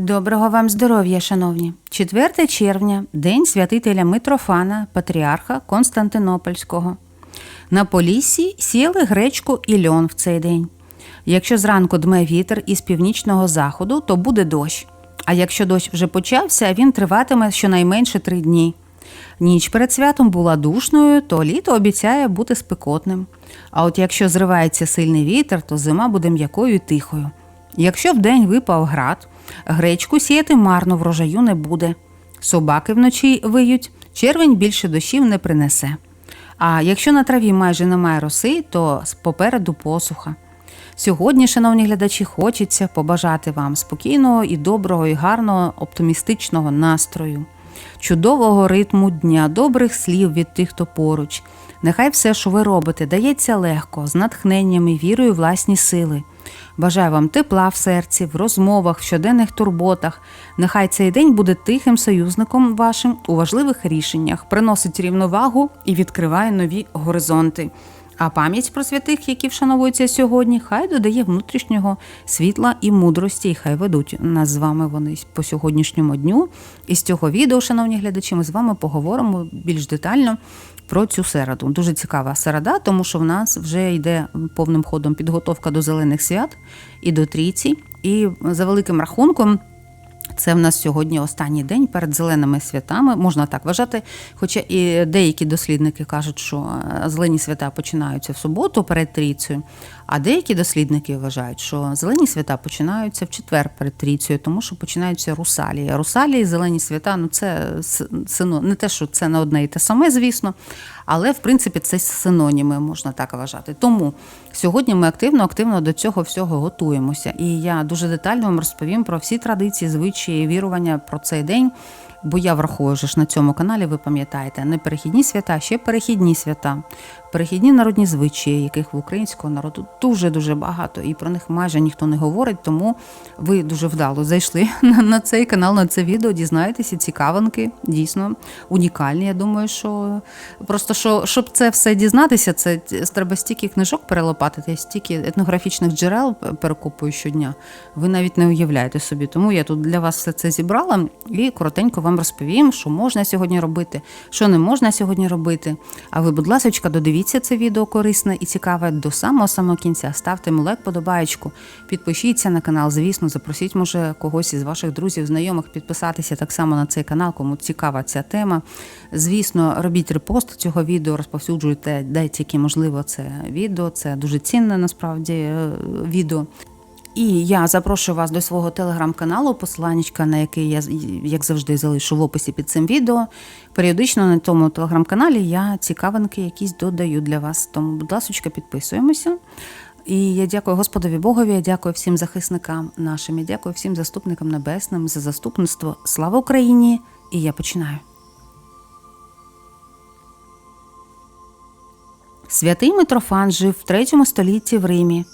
Доброго вам здоров'я, шановні! 4 червня, день святителя Митрофана, патріарха Константинопольського. На Поліссі сіяли гречку і льон в цей день. Якщо зранку дме вітер із північного заходу, то буде дощ. А якщо дощ вже почався, він триватиме щонайменше три дні. Ніч перед святом була душною, то літо обіцяє бути спекотним. А от якщо зривається сильний вітер, то зима буде м'якою і тихою. Якщо вдень випав град, гречку сіяти марно врожаю не буде. Собаки вночі виють, червень більше дощів не принесе. А якщо на траві майже немає роси, то попереду посуха. Сьогодні, шановні глядачі, хочеться побажати вам спокійного і доброго, і гарного оптимістичного настрою, чудового ритму дня, добрих слів від тих, хто поруч. Нехай все, що ви робите, дається легко, з натхненням і вірою в власні сили. Бажаю вам тепла в серці, в розмовах, в щоденних турботах. Нехай цей день буде тихим союзником вашим у важливих рішеннях, приносить рівновагу і відкриває нові горизонти. А пам'ять про святих, які вшановуються сьогодні, хай додає внутрішнього світла і мудрості, і хай ведуть нас з вами вони по сьогоднішньому дню. І з цього відео, шановні глядачі, ми з вами поговоримо більш детально про цю середу. Дуже цікава середа, тому що в нас вже йде повним ходом підготовка до зелених свят і до трійці. І за великим рахунком. Це в нас сьогодні останній день перед зеленими святами, можна так вважати. Хоча і деякі дослідники кажуть, що е, зелені свята починаються в суботу перед трійцею, а деякі дослідники вважають, що зелені свята починаються в четвер перед трійцею, тому що починаються русалії. Русалії, зелені свята, ну це сино, не те, що це не одне і те саме, звісно, але в принципі це синоніми, можна так вважати. Тому сьогодні ми активно, активно до цього всього готуємося. І я дуже детально вам розповім про всі традиції, звичаї, вірування про цей день. Бо я враховую ж на цьому каналі, ви пам'ятаєте, не перехідні свята, а ще перехідні свята перехідні народні звичаї, яких в українського народу дуже-дуже багато, і про них майже ніхто не говорить, тому ви дуже вдало зайшли на цей канал, на це відео, дізнаєтеся, цікавинки, дійсно унікальні. Я думаю, що просто що, щоб це все дізнатися, це треба стільки книжок перелопатити, стільки етнографічних джерел перекопую щодня. Ви навіть не уявляєте собі. Тому я тут для вас все це зібрала і коротенько вам розповім, що можна сьогодні робити, що не можна сьогодні робити. А ви, будь ласка, додивіться Дивіться це відео корисне і цікаве до самого самого кінця. Ставте лайк, подобаєчку, підпишіться на канал. Звісно, запросіть, може, когось із ваших друзів, знайомих підписатися так само на цей канал, кому цікава ця тема. Звісно, робіть репост цього відео, розповсюджуйте, де тільки можливо це відео. Це дуже цінне насправді е, відео. І я запрошую вас до свого телеграм-каналу, посиланнячка на який я як завжди залишу в описі під цим відео. Періодично на тому телеграм-каналі я цікавинки якісь додаю для вас. Тому, будь ласка, підписуємося. І я дякую Господові Богові, я дякую всім захисникам нашим, я дякую всім заступникам небесним за заступництво. Слава Україні! І я починаю. Святий Митрофан жив в третьому столітті в Римі.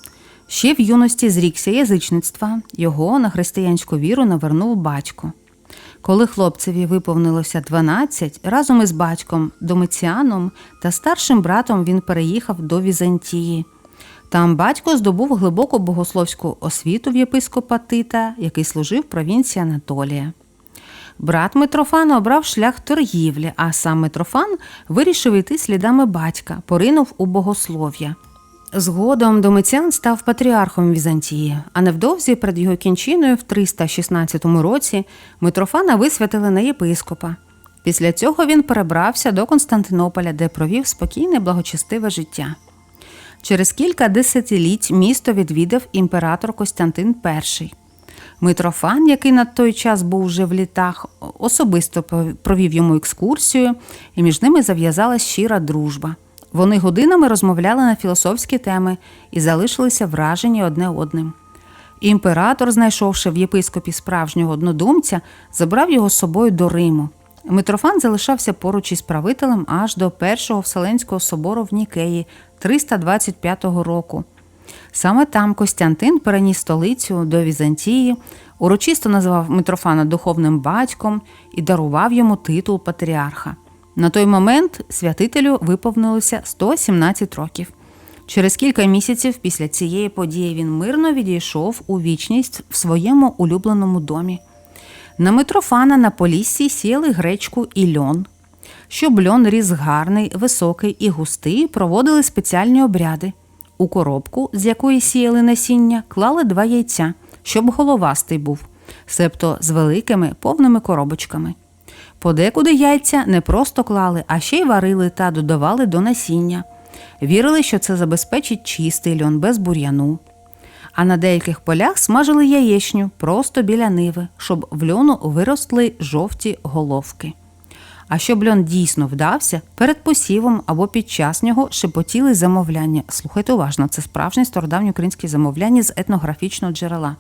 Ще в юності зрікся язичництва, його на християнську віру навернув батько. Коли хлопцеві виповнилося 12, разом із батьком Домиціаном та старшим братом він переїхав до Візантії. Там батько здобув глибоку богословську освіту в єпископа Тита, який служив в провінції Анатолія. Брат Митрофана обрав шлях торгівлі, а сам Митрофан вирішив йти слідами батька, поринув у богослов'я. Згодом Домиціан став патріархом Візантії, а невдовзі перед його кінчиною в 316 році Митрофана висвятили на єпископа. Після цього він перебрався до Константинополя, де провів спокійне благочестиве життя. Через кілька десятиліть місто відвідав імператор Костянтин І. Митрофан, який на той час був вже в літах, особисто провів йому екскурсію, і між ними зав'язалась щира дружба. Вони годинами розмовляли на філософські теми і залишилися вражені одне одним. Імператор, знайшовши в єпископі справжнього однодумця, забрав його з собою до Риму. Митрофан залишався поруч із правителем аж до Першого Вселенського собору в Нікеї 325 року. Саме там Костянтин переніс столицю до Візантії, урочисто назвав Митрофана духовним батьком і дарував йому титул патріарха. На той момент святителю виповнилося 117 років. Через кілька місяців після цієї події він мирно відійшов у вічність в своєму улюбленому домі. На Митрофана на Поліссі сіяли гречку і льон. Щоб льон ріс гарний, високий і густий, проводили спеціальні обряди. У коробку, з якої сіяли насіння, клали два яйця, щоб головастий був, себто з великими повними коробочками. Подекуди яйця не просто клали, а ще й варили та додавали до насіння. Вірили, що це забезпечить чистий льон без бур'яну. А на деяких полях смажили яєчню просто біля ниви, щоб в льону виросли жовті головки. А щоб льон дійсно вдався, перед посівом або під час нього шепотіли замовляння. Слухайте уважно, це справжні стародавні українські замовляння з етнографічного джерела.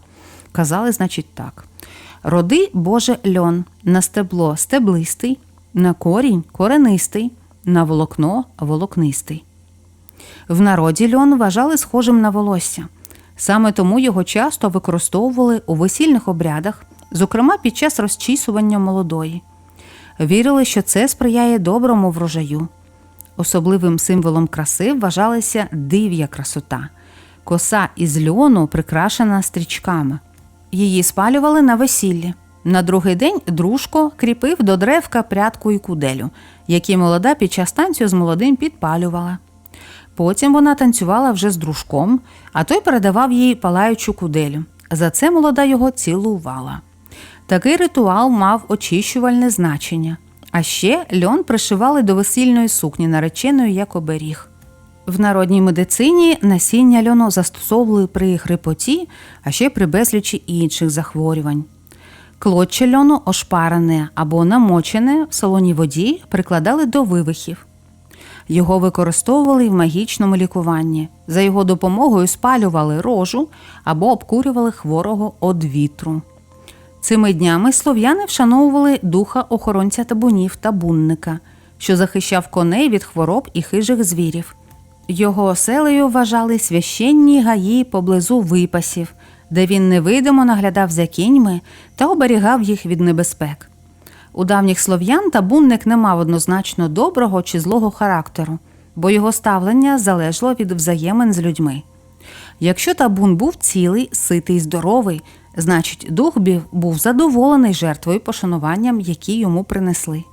Казали, значить, так: роди Боже льон, на стебло стеблистий, на корінь коренистий, на волокно волокнистий. В народі льон вважали схожим на волосся. Саме тому його часто використовували у весільних обрядах, зокрема під час розчісування молодої. Вірили, що це сприяє доброму врожаю. Особливим символом краси вважалася див'я красота. Коса із льону прикрашена стрічками. Її спалювали на весіллі. На другий день дружко кріпив до древка прядку і куделю, які молода під час танцю з молодим підпалювала. Потім вона танцювала вже з дружком, а той передавав їй палаючу куделю. За це молода його цілувала. Такий ритуал мав очищувальне значення. А ще льон пришивали до весільної сукні, нареченої як оберіг. В народній медицині насіння льону застосовували при хрипоті, а ще при безлічі інших захворювань. Клоччя льону ошпарене або намочене в солоній воді прикладали до вивихів. Його використовували в магічному лікуванні. За його допомогою спалювали рожу або обкурювали хворого од вітру. Цими днями слов'яни вшановували духа охоронця табунів та бунника, що захищав коней від хвороб і хижих звірів. Його оселею вважали священні гаї поблизу випасів, де він невидимо наглядав за кіньми та оберігав їх від небезпек. У давніх слов'ян табунник не мав однозначно доброго чи злого характеру, бо його ставлення залежало від взаємин з людьми. Якщо табун був цілий, ситий, здоровий, значить дух бів- був задоволений жертвою пошануванням, які йому принесли.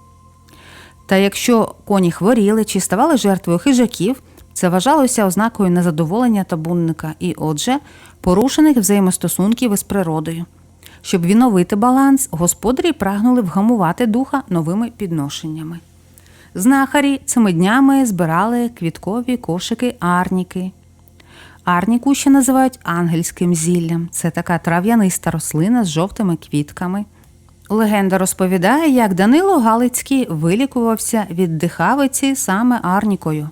Та якщо коні хворіли чи ставали жертвою хижаків, це вважалося ознакою незадоволення табунника і, отже, порушених взаємостосунків із природою. Щоб відновити баланс, господарі прагнули вгамувати духа новими підношеннями. Знахарі цими днями збирали квіткові кошики арніки. Арніку ще називають ангельським зіллям. Це така трав'яниста рослина з жовтими квітками. Легенда розповідає, як Данило Галицький вилікувався від дихавиці саме арнікою.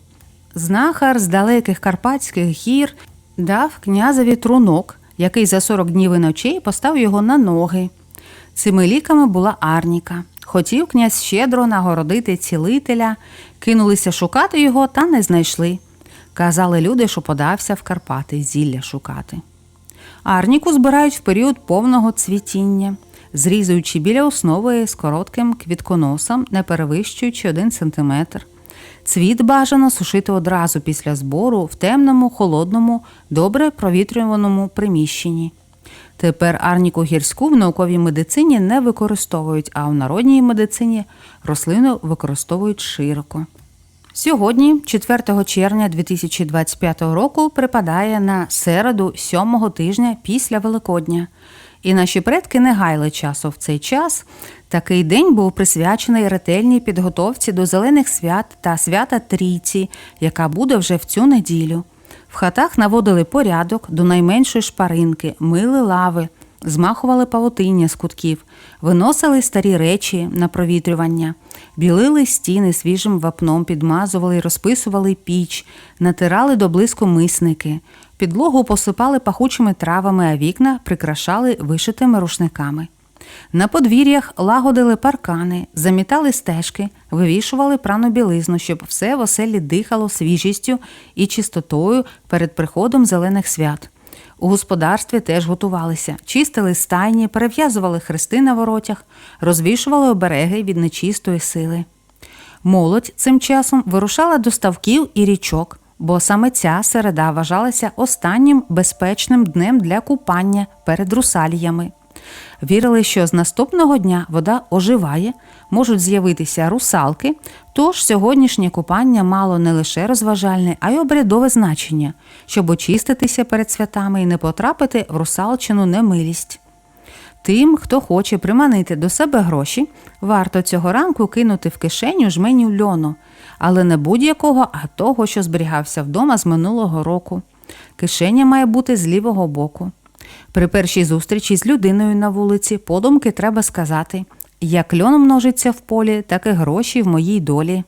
Знахар з далеких карпатських гір дав князеві трунок, який за 40 днів і ночей постав його на ноги. Цими ліками була арніка. Хотів князь щедро нагородити цілителя, кинулися шукати його та не знайшли. Казали люди, що подався в Карпати зілля шукати. Арніку збирають в період повного цвітіння, зрізуючи біля основи з коротким квітконосом, не перевищуючи 1 см. Цвіт бажано сушити одразу після збору в темному, холодному, добре провітрюваному приміщенні. Тепер арніку гірську в науковій медицині не використовують, а в народній медицині рослину використовують широко. Сьогодні, 4 червня 2025 року, припадає на середу сьомого тижня після Великодня. І наші предки не гайли часу в цей час. Такий день був присвячений ретельній підготовці до зелених свят та свята Трійці, яка буде вже в цю неділю. В хатах наводили порядок до найменшої шпаринки, мили лави, змахували павутиння з кутків, виносили старі речі на провітрювання, білили стіни свіжим вапном, підмазували розписували піч, натирали до блиску мисники, підлогу посипали пахучими травами, а вікна прикрашали вишитими рушниками. На подвір'ях лагодили паркани, замітали стежки, вивішували прану білизну, щоб все в оселі дихало свіжістю і чистотою перед приходом зелених свят. У господарстві теж готувалися, чистили стайні, перев'язували хрести на воротях, розвішували обереги від нечистої сили. Молодь цим часом вирушала до ставків і річок, бо саме ця середа вважалася останнім безпечним днем для купання перед русаліями. Вірили, що з наступного дня вода оживає, можуть з'явитися русалки, тож сьогоднішнє купання мало не лише розважальне, а й обрядове значення, щоб очиститися перед святами і не потрапити в русалчину немилість. Тим, хто хоче приманити до себе гроші, варто цього ранку кинути в кишеню жменю льону, але не будь-якого, а того, що зберігався вдома з минулого року. Кишеня має бути з лівого боку. При першій зустрічі з людиною на вулиці подумки треба сказати: як льон множиться в полі, так і гроші в моїй долі.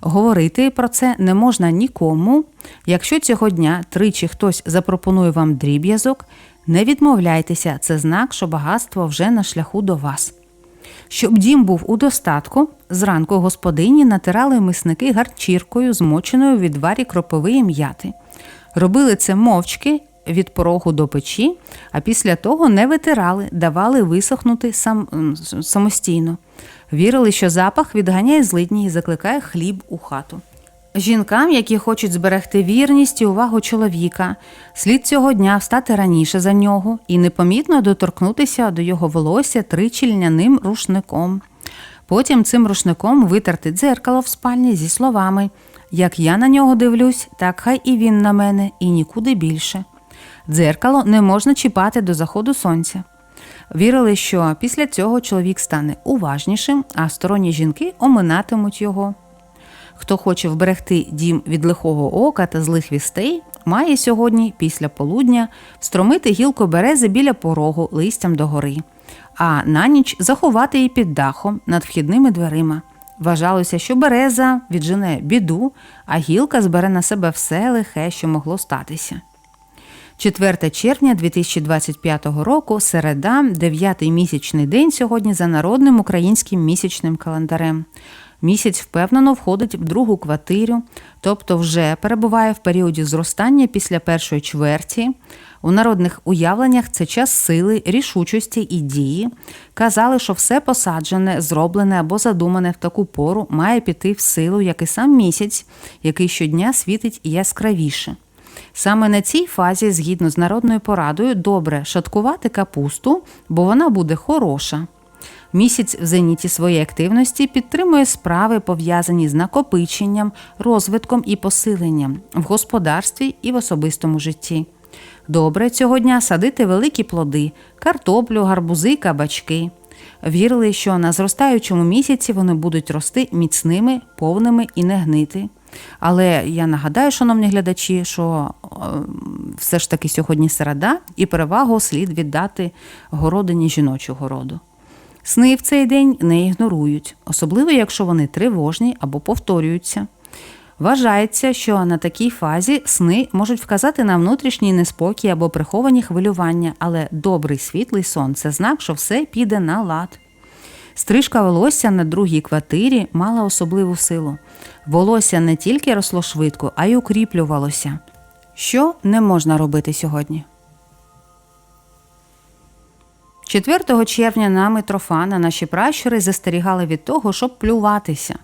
Говорити про це не можна нікому. Якщо цього дня тричі хтось запропонує вам дріб'язок, не відмовляйтеся, це знак, що багатство вже на шляху до вас. Щоб дім був у достатку, зранку господині натирали мисники гарчіркою, змоченою в відварі кропової м'яти. Робили це мовчки від порогу до печі, а після того не витирали, давали висохнути сам, самостійно. Вірили, що запах відганяє злидні і закликає хліб у хату. Жінкам, які хочуть зберегти вірність і увагу чоловіка, слід цього дня встати раніше за нього і непомітно доторкнутися до його волосся тричі льняним рушником. Потім цим рушником витерти дзеркало в спальні зі словами Як я на нього дивлюсь, так хай і він на мене, і нікуди більше. Дзеркало не можна чіпати до заходу сонця. Вірили, що після цього чоловік стане уважнішим, а сторонні жінки оминатимуть його. Хто хоче вберегти дім від лихого ока та злих вістей, має сьогодні, після полудня, встромити гілку берези біля порогу листям догори, а на ніч заховати її під дахом над вхідними дверима. Вважалося, що береза віджене біду, а гілка збере на себе все лихе, що могло статися. 4 червня 2025 року, середа, 9-й місячний день сьогодні за народним українським місячним календарем. Місяць впевнено входить в другу квартиру, тобто вже перебуває в періоді зростання після першої чверті. У народних уявленнях це час сили, рішучості і дії. Казали, що все посаджене, зроблене або задумане в таку пору має піти в силу, як і сам місяць, який щодня світить яскравіше. Саме на цій фазі, згідно з народною порадою, добре шаткувати капусту, бо вона буде хороша. Місяць в зеніті своєї активності підтримує справи, пов'язані з накопиченням, розвитком і посиленням в господарстві і в особистому житті. Добре цього дня садити великі плоди, картоплю, гарбузи, кабачки. Вірили, що на зростаючому місяці вони будуть рости міцними, повними і не гнити. Але я нагадаю, шановні глядачі, що е, все ж таки сьогодні середа, і перевагу слід віддати городині жіночого роду. Сни в цей день не ігнорують, особливо якщо вони тривожні або повторюються. Вважається, що на такій фазі сни можуть вказати на внутрішній неспокій або приховані хвилювання, але добрий світлий сон це знак, що все піде на лад. Стрижка волосся на другій квартирі мала особливу силу. Волосся не тільки росло швидко, а й укріплювалося. Що не можна робити сьогодні? 4 червня на Митрофана наші пращури застерігали від того, щоб плюватися.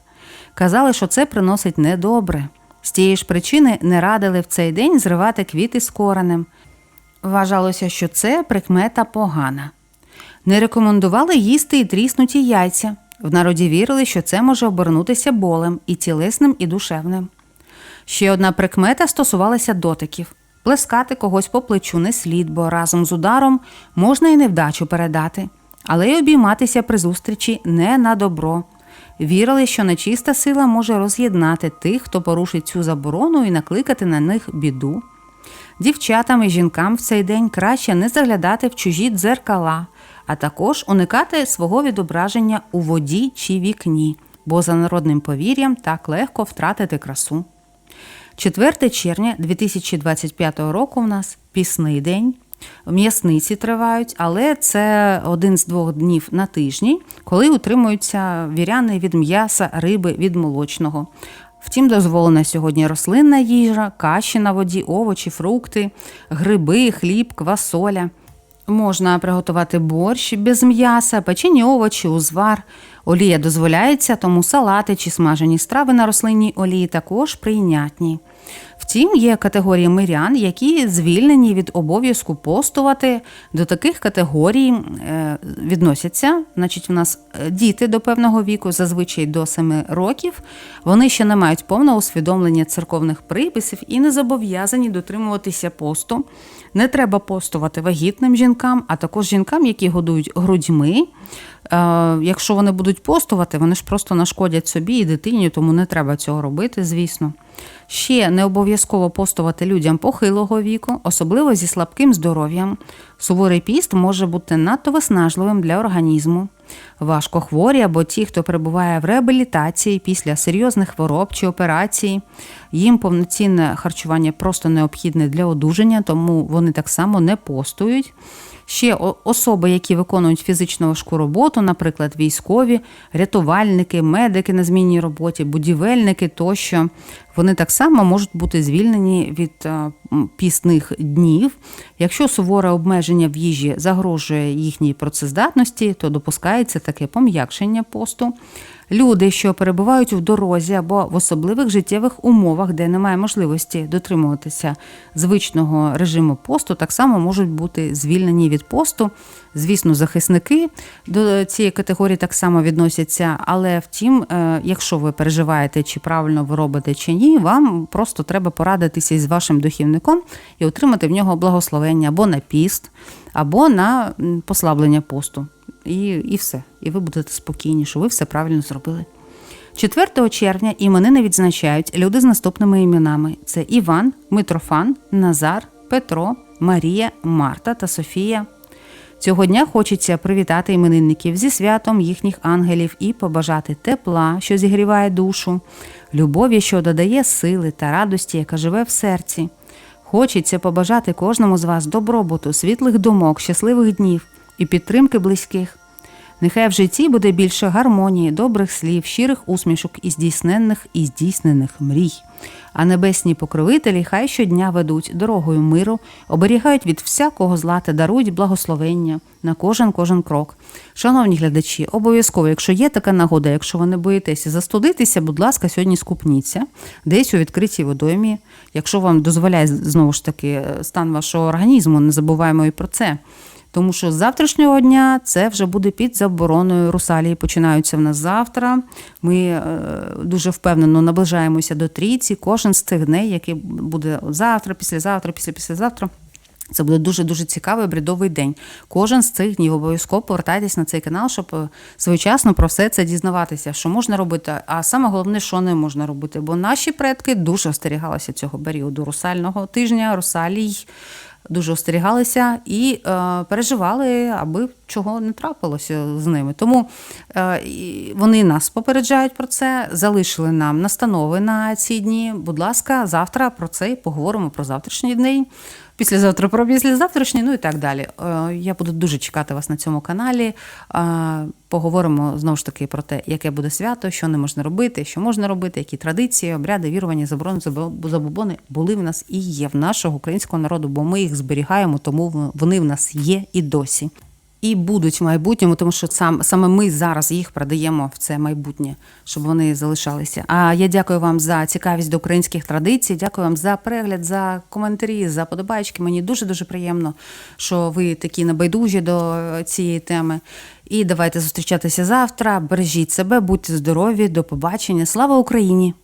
Казали, що це приносить недобре. З тієї ж причини не радили в цей день зривати квіти з коренем. Вважалося, що це прикмета погана. Не рекомендували їсти і тріснуті яйця. В народі вірили, що це може обернутися болем і тілесним, і душевним. Ще одна прикмета стосувалася дотиків. Плескати когось по плечу не слід, бо разом з ударом можна і невдачу передати, але й обійматися при зустрічі не на добро. Вірили, що нечиста сила може роз'єднати тих, хто порушить цю заборону і накликати на них біду. Дівчатам і жінкам в цей день краще не заглядати в чужі дзеркала, а також уникати свого відображення у воді чи вікні, бо за народним повір'ям так легко втратити красу. 4 червня 2025 року у нас пісний день. М'ясниці тривають, але це один з двох днів на тижні, коли утримуються віряни від м'яса, риби, від молочного. Втім, дозволена сьогодні рослинна їжа, каші на воді, овочі, фрукти, гриби, хліб, квасоля. Можна приготувати борщ без м'яса, печені овочі, узвар. Олія дозволяється, тому салати чи смажені страви на рослинній олії також прийнятні. Втім, є категорії мирян, які звільнені від обов'язку постувати. До таких категорій е, відносяться. Значить, у нас е, діти до певного віку, зазвичай до 7 років. Вони ще не мають повного усвідомлення церковних приписів і не зобов'язані дотримуватися посту. Не треба постувати вагітним жінкам, а також жінкам, які годують грудьми. Е, Якщо вони будуть постувати, вони ж просто нашкодять собі і дитині, тому не треба цього робити, звісно. Ще не обов'язково постувати людям похилого віку, особливо зі слабким здоров'ям. Суворий піст може бути надто виснажливим для організму. Важко хворі або ті, хто перебуває в реабілітації після серйозних хвороб чи операцій. Їм повноцінне харчування просто необхідне для одужання, тому вони так само не постують. Ще особи, які виконують фізично важку роботу, наприклад, військові, рятувальники, медики на змінній роботі, будівельники тощо, вони так само можуть бути звільнені від е, пісних днів. Якщо суворе обмеження в їжі загрожує їхній працездатності, то допускається таке пом'якшення посту. Люди, що перебувають в дорозі або в особливих життєвих умовах, де немає можливості дотримуватися звичного режиму посту, так само можуть бути звільнені від посту. Звісно, захисники до цієї категорії так само відносяться. Але втім, е, якщо ви переживаєте, чи правильно ви робите чи ні, вам просто треба порадитися із вашим духівником і отримати в нього благословення або на піст, або на послаблення посту. І, і все. І ви будете спокійні, що ви все правильно зробили. 4 червня іменини відзначають люди з наступними іменами: це Іван, Митрофан, Назар, Петро, Марія, Марта та Софія. Цього дня хочеться привітати іменинників зі святом їхніх ангелів і побажати тепла, що зігріває душу, любові, що додає сили та радості, яка живе в серці. Хочеться побажати кожному з вас добробуту, світлих думок, щасливих днів і підтримки близьких. Нехай в житті буде більше гармонії, добрих слів, щирих усмішок і здійсненних і здійснених мрій. А небесні покровителі хай щодня ведуть дорогою миру, оберігають від всякого зла та дарують благословення на кожен кожен крок. Шановні глядачі, обов'язково, якщо є така нагода, якщо ви не боїтеся застудитися, будь ласка, сьогодні скупніться десь у відкритій водоймі. Якщо вам дозволяє знову ж таки стан вашого організму, не забуваємо і про це. Тому що з завтрашнього дня це вже буде під забороною. Русалії починаються в нас завтра. Ми е, дуже впевнено наближаємося до трійці. Кожен з цих дней, який буде завтра, післязавтра, після післязавтра. Це буде дуже дуже цікавий обрядовий день. Кожен з цих днів обов'язково повертайтесь на цей канал, щоб е, своєчасно про все це дізнаватися, що можна робити, а саме головне, що не можна робити. Бо наші предки дуже остерігалися цього періоду русального тижня, русалій дуже остерігалися і е, переживали, аби чого не трапилося з ними. Тому е, вони нас попереджають про це, залишили нам настанови на ці дні. Будь ласка, завтра про це поговоримо про завтрашній день. Післязавтра про післязавтрашній, ну і так далі. Е, Я буду дуже чекати вас на цьому каналі. Е, Поговоримо знову ж таки про те, яке буде свято, що не можна робити, що можна робити, які традиції, обряди, вірування, заборони, забобони були в нас і є в нашого українського народу, бо ми їх зберігаємо, тому вони в нас є і досі. І будуть в майбутньому, тому що сам саме ми зараз їх продаємо в це майбутнє, щоб вони залишалися. А я дякую вам за цікавість до українських традицій. Дякую вам за перегляд, за коментарі, за подобайки. Мені дуже дуже приємно, що ви такі небайдужі до е, цієї теми. І давайте зустрічатися завтра. Бережіть себе, будьте здорові, до побачення. Слава Україні!